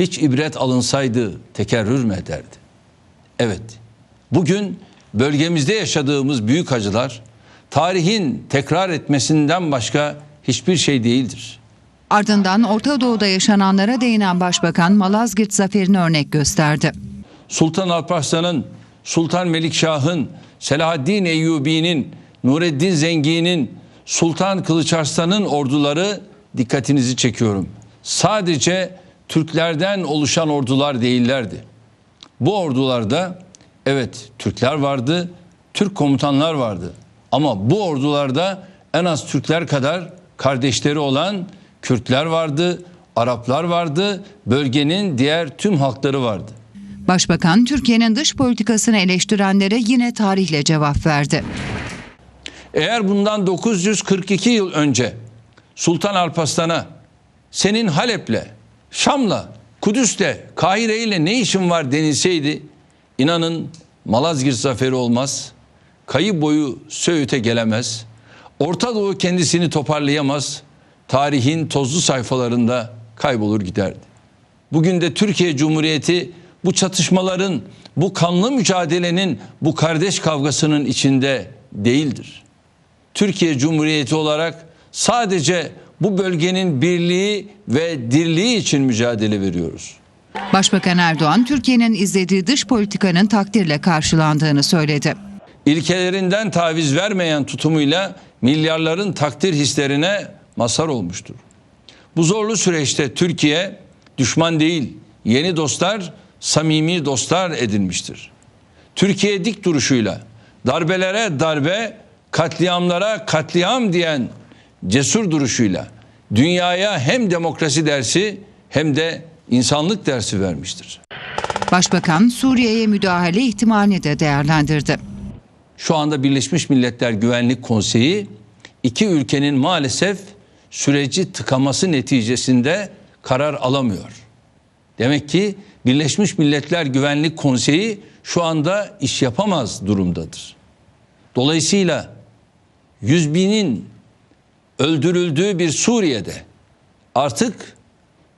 hiç ibret alınsaydı tekerrür mü ederdi? Evet, bugün bölgemizde yaşadığımız büyük acılar tarihin tekrar etmesinden başka hiçbir şey değildir. Ardından Orta Doğu'da yaşananlara değinen Başbakan Malazgirt zaferini örnek gösterdi. Sultan Alparslan'ın, Sultan Melikşah'ın, Selahaddin Eyyubi'nin, Nureddin Zengi'nin, Sultan Kılıçarslan'ın orduları dikkatinizi çekiyorum. Sadece Türklerden oluşan ordular değillerdi. Bu ordularda evet Türkler vardı, Türk komutanlar vardı. Ama bu ordularda en az Türkler kadar kardeşleri olan Kürtler vardı, Araplar vardı, bölgenin diğer tüm halkları vardı. Başbakan Türkiye'nin dış politikasını eleştirenlere yine tarihle cevap verdi. Eğer bundan 942 yıl önce Sultan Alparslan'a senin Halep'le, Şam'la, Kudüs'le, Kahire'yle ne işin var denilseydi inanın Malazgirt zaferi olmaz, kayı boyu Söğüt'e gelemez, Orta Doğu kendisini toparlayamaz, tarihin tozlu sayfalarında kaybolur giderdi. Bugün de Türkiye Cumhuriyeti bu çatışmaların, bu kanlı mücadelenin, bu kardeş kavgasının içinde değildir. Türkiye Cumhuriyeti olarak sadece bu bölgenin birliği ve dirliği için mücadele veriyoruz. Başbakan Erdoğan Türkiye'nin izlediği dış politikanın takdirle karşılandığını söyledi. İlkelerinden taviz vermeyen tutumuyla milyarların takdir hislerine mazhar olmuştur. Bu zorlu süreçte Türkiye düşman değil, yeni dostlar, samimi dostlar edinmiştir. Türkiye dik duruşuyla darbelere darbe, katliamlara katliam diyen cesur duruşuyla dünyaya hem demokrasi dersi hem de insanlık dersi vermiştir. Başbakan Suriye'ye müdahale ihtimalini de değerlendirdi. Şu anda Birleşmiş Milletler Güvenlik Konseyi iki ülkenin maalesef süreci tıkaması neticesinde karar alamıyor. Demek ki Birleşmiş Milletler Güvenlik Konseyi şu anda iş yapamaz durumdadır. Dolayısıyla yüz binin öldürüldüğü bir Suriye'de artık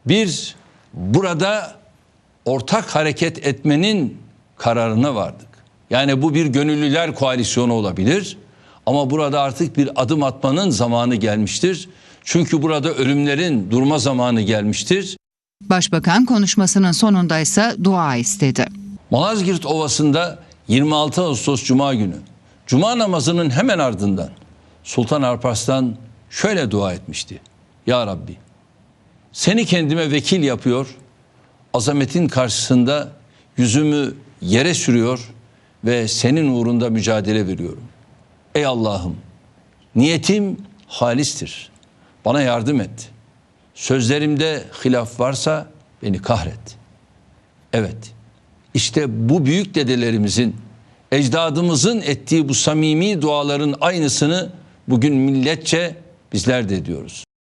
bir burada ortak hareket etmenin kararına vardık. Yani bu bir gönüllüler koalisyonu olabilir ama burada artık bir adım atmanın zamanı gelmiştir. Çünkü burada ölümlerin durma zamanı gelmiştir. Başbakan konuşmasının sonunda ise dua istedi. Malazgirt Ovası'nda 26 Ağustos Cuma günü Cuma namazının hemen ardından Sultan Alparslan şöyle dua etmişti. Ya Rabbi seni kendime vekil yapıyor, azametin karşısında yüzümü yere sürüyor ve senin uğrunda mücadele veriyorum. Ey Allah'ım niyetim halistir. Bana yardım et. Sözlerimde hilaf varsa beni kahret. Evet. İşte bu büyük dedelerimizin, ecdadımızın ettiği bu samimi duaların aynısını bugün milletçe bizler de ediyoruz.